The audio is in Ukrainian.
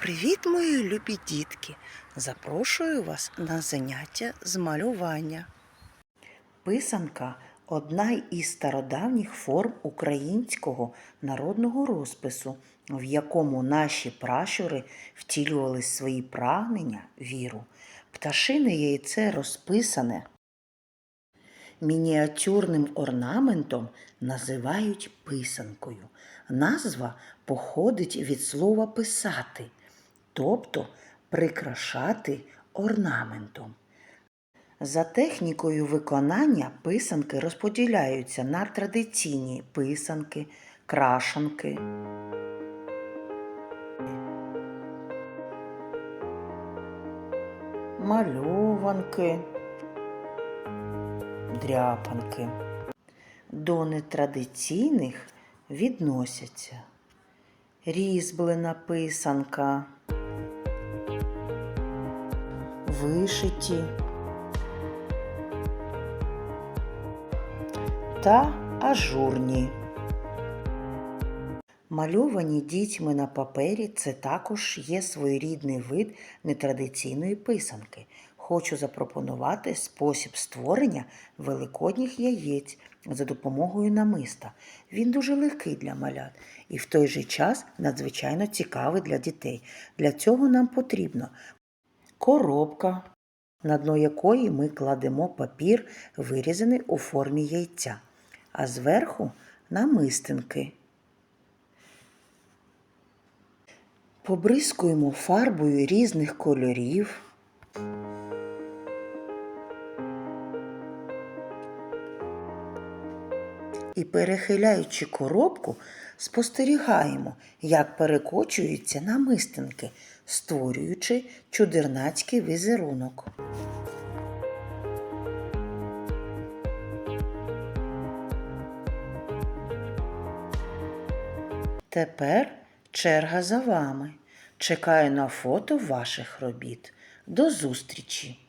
Привіт, мої любі дітки! Запрошую вас на заняття з малювання. Писанка одна із стародавніх форм українського народного розпису, в якому наші пращури втілювали свої прагнення, віру. Пташине яйце розписане. Мініатюрним орнаментом називають писанкою. Назва походить від слова писати, тобто прикрашати орнаментом. За технікою виконання писанки розподіляються на традиційні писанки, крашанки. Мальованки дряпанки. До нетрадиційних відносяться різьблена писанка, вишиті та ажурні. Мальовані дітьми на папері це також є своєрідний вид нетрадиційної писанки. Хочу запропонувати спосіб створення великодніх яєць за допомогою намиста. Він дуже легкий для малят і в той же час надзвичайно цікавий для дітей. Для цього нам потрібно коробка, на дно якої ми кладемо папір, вирізаний у формі яйця, а зверху намистинки. Побризкуємо фарбою різних кольорів. І перехиляючи коробку, спостерігаємо, як перекочуються намистинки, створюючи чудернацький візерунок. Тепер черга за вами. Чекаю на фото ваших робіт. До зустрічі!